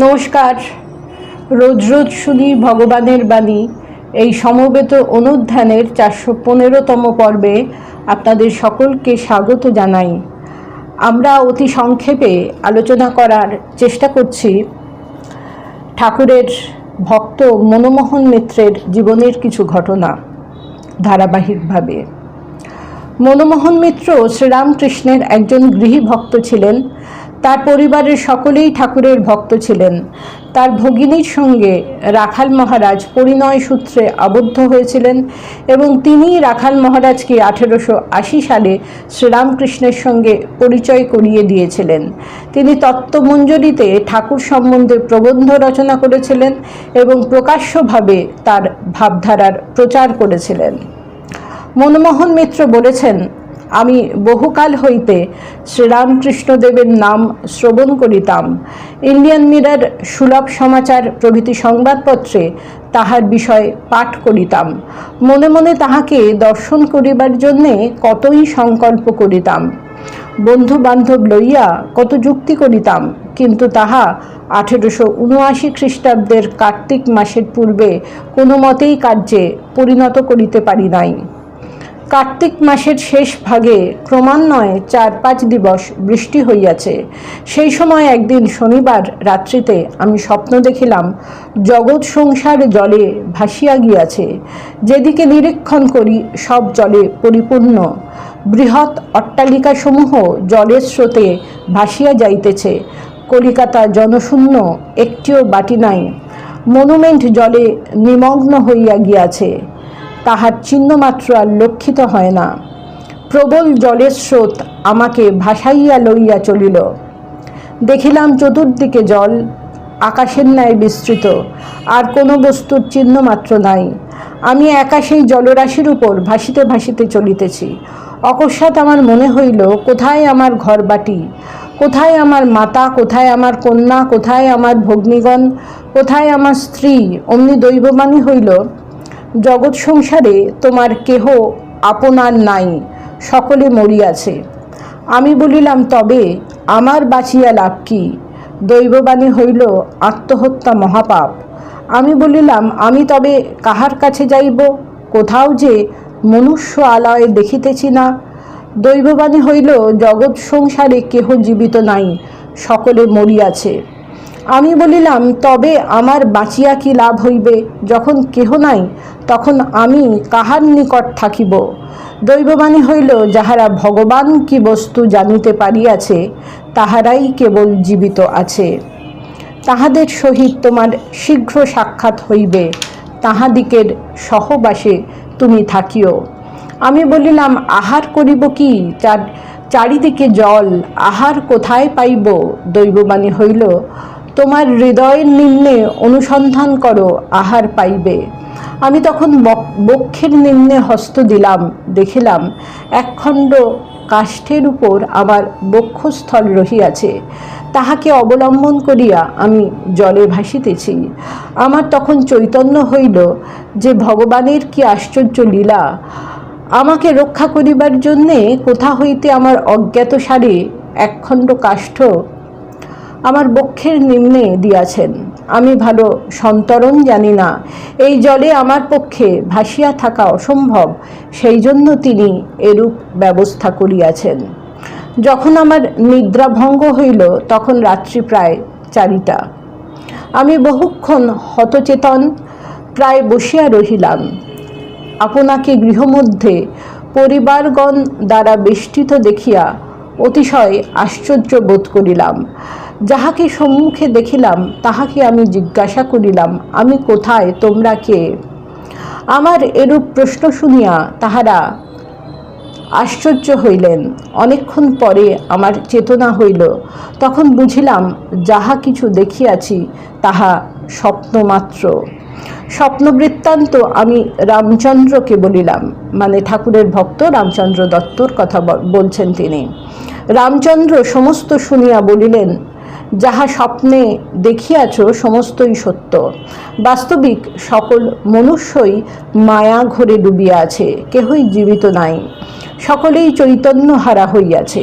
নমস্কার। রোজ রোজ শুনি ভগবানের বাণী। এই সমবেত অনুধ্যানের চারশো পনেরোতম পর্বে আপনাদের সকলকে স্বাগত জানাই। আমরা অতি সংক্ষেপে আলোচনা করার চেষ্টা করছি ঠাকুরের ভক্ত মনমোহন মিত্রের জীবনের কিছু ঘটনা ধারাবাহিকভাবে। মনমোহন মিত্র শ্রীরামকৃষ্ণের একজন গৃহী ভক্ত ছিলেন। তার পরিবারের সকলেই ঠাকুরের ভক্ত ছিলেন। তার ভগিনীর সঙ্গে রাখাল মহারাজ পরিণয় সূত্রে আবদ্ধ হয়েছিলেন এবং তিনি রাখাল মহারাজকে আঠেরোশো আশি সালে শ্রীরামকৃষ্ণের সঙ্গে পরিচয় করিয়ে দিয়েছিলেন। তিনি তত্ত্বমঞ্জরিতে ঠাকুর সম্বন্ধে প্রবন্ধ রচনা করেছিলেন এবং প্রকাশ্যভাবে তার ভাবধারার প্রচার করেছিলেন। মনমোহন মিত্র বলেছেন আমি বহুকাল হইতে শ্রীরামকৃষ্ণদেবের নাম শ্রবণ করিতাম। ইন্ডিয়ান মিরার সুলভ সমাচার প্রভৃতি সংবাদপত্রে তাহার বিষয় পাঠ করিতাম। মনে মনে তাহাকে দর্শন করিবার জন্যে কতই সংকল্প করিতাম। বন্ধু বান্ধব লইয়া কত যুক্তি করিতাম, কিন্তু তাহা আঠেরোশো উনআশি খ্রিস্টাব্দের কার্তিক মাসের পূর্বে কোনো মতেই কার্যে পরিণত করিতে পারি নাই। কার্তিক মাসের শেষ ভাগে ক্রমান্বয়ে চার পাঁচ দিবস বৃষ্টি হইয়াছে। সেই সময় একদিন শনিবার রাত্রিতে আমি স্বপ্ন দেখিলাম, জগৎ সংসার জলে ভাসিয়া গিয়াছে। যেদিকে নিরীক্ষণ করি, সব জলে পরিপূর্ণ। বৃহৎ অট্টালিকাসমূহ জলের স্রোতে ভাসিয়া যাইতেছে। কলিকাতা জনশূন্য একটিও বাটি নাই। মনুমেন্ট জলে নিমগ্ন হইয়া গিয়াছে। তাহার চিহ্নমাত্র আর লক্ষিত হয় না। প্রবল জলের স্রোত আমাকে ভাসাইয়া লইয়া চলিল। দেখিলাম চতুর্দিকে জল, আকাশের ন্যায় বিস্তৃত, আর কোনো বস্তুর চিহ্নমাত্র নাই। আমি একা সেই জলরাশির উপর ভাসিতে ভাসিতে চলিতেছি। অকস্মাৎ আমার মনে হইল, কোথায় আমার ঘরবাটি কোথায় আমার মাতা? কোথায় আমার কন্যা? কোথায় আমার ভগ্নীগণ? কোথায় আমার স্ত্রী? অমনি দৈববাণী হইল জগৎ সংসারে তোমার কেহ, আপনার নাই, সকলে মরিয়াছে। আমি বলিলাম, তবে আমার বাঁচিয়া লাভ কি? দৈববাণী হইল আত্মহত্যা মহাপাপ। আমি বলিলাম, আমি তবে কাহার কাছে যাইব? কোথাও যে মনুষ্য আলয়ে দেখিতেছি না। দৈববাণী হইল জগৎ সংসারে কেহ জীবিত নাই, সকলে মরিয়াছে। আমি বলিলাম, তবে আমার বাঁচিয়া কি লাভ হইবে? যখন কেহ নাই, তখন আমি কাহার নিকট থাকিব? দৈববাণী হইল, যাহারা ভগবান কি বস্তু জানিতে পারিয়াছে, তাহারাই কেবল জীবিত আছে। তাহাদের সহিত তোমার শীঘ্র সাক্ষাৎ হইবে। তাহাদিকের সহবাসে তুমি থাকিও। আমি বলিলাম, আহার করিব কি? চার, চারিদিকে জল, আহার কোথায় পাইব? দৈববাণী হইল তোমার হৃদয়ের নিম্নে অনুসন্ধান করো, আহার পাইবে। আমি তখন বক্ষের নিম্নে হস্ত দিলাম, দেখিলাম একখণ্ড কাষ্ঠের উপর আমার বক্ষস্থল রহিয়াছে। তাহাকে অবলম্বন করিয়া আমি জলে ভাসিতেছি। আমার তখন চৈতন্য হইল যে ভগবানের কি আশ্চর্য লীলা। আমাকে রক্ষা করিবার জন্যে কোথা হইতে আমার অজ্ঞাত সারে একখণ্ড কাষ্ঠ আমার বক্ষের নিম্নে দিয়াছেন। আমি ভালো সন্তরণ জানি না। এই জলে আমার পক্ষে ভাসিয়া থাকা অসম্ভব সেই জন্য তিনি এরূপ ব্যবস্থা করিয়াছেন। যখন আমার নিদ্রাভঙ্গ হইল, তখন রাত্রি প্রায় চারিটা। আমি বহুক্ষণ হতচেতন, প্রায় বসিয়া রহিলাম। আপনাকে গৃহমধ্যে পরিবারগণ দ্বারা বেষ্টিত দেখিয়া অতিশয় আশ্চর্য বোধ করিলাম। যাহাকে সম্মুখে দেখিলাম, তাহাকে আমি জিজ্ঞাসা করিলাম, আমি কোথায়, তোমরা কে? আমার এরূপ প্রশ্ন শুনিয়া তাহারা আশ্চর্য হইলেন। অনেকক্ষণ পরে আমার চেতনা হইল। তখন বুঝিলাম, যাহা কিছু দেখিয়াছি, তাহা স্বপ্নমাত্র। স্বপ্ন বৃত্তান্ত আমি রামচন্দ্রকে বলিলাম মানে ঠাকুরের ভক্ত রামচন্দ্র দত্তর কথা বলছেন তিনি। রামচন্দ্র সমস্ত শুনিয়া বলিলেন যাহা স্বপ্নে দেখিয়াছ সমস্তই সত্য। বাস্তবিক সকল মনুষ্যই মায়া ঘরে ডুবিয়া আছে, কেহই জীবিত নাই। সকলেই চৈতন্য হারা হইয়াছে।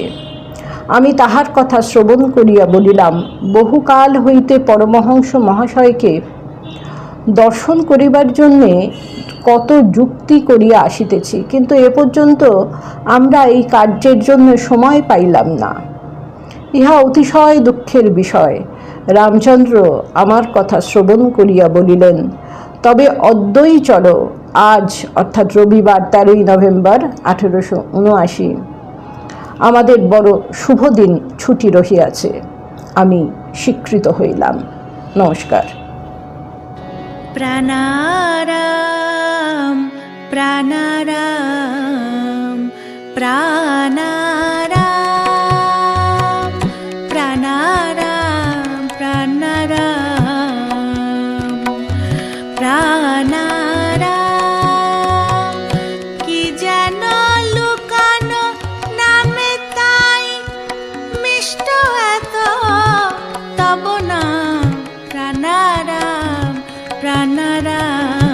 আমি তাহার কথা শ্রবণ করিয়া বলিলাম, বহুকাল হইতে পরমহংস মহাশয়কে দর্শন করিবার জন্যে কত যুক্তি করিয়া আসিতেছি, কিন্তু এ পর্যন্ত আমরা এই কার্যের জন্য সময় পাইলাম না। ইহা অতিশয় দুঃখের বিষয়। রামচন্দ্র আমার কথা শ্রবণ করিয়া বলিলেন, তবে অদ্যই চলো, আজ অর্থাৎ রবিবার তেরোই নভেম্বর আঠেরোশো উনআশি। আমাদের বড় শুভ দিন ছুটি রহিয়াছে। আমি স্বীকৃত হইলাম। নমস্কার। প্রাণারাম প্রাণারাম প্রাণারাম। তব নাম প্রাণারাম প্রাণারাম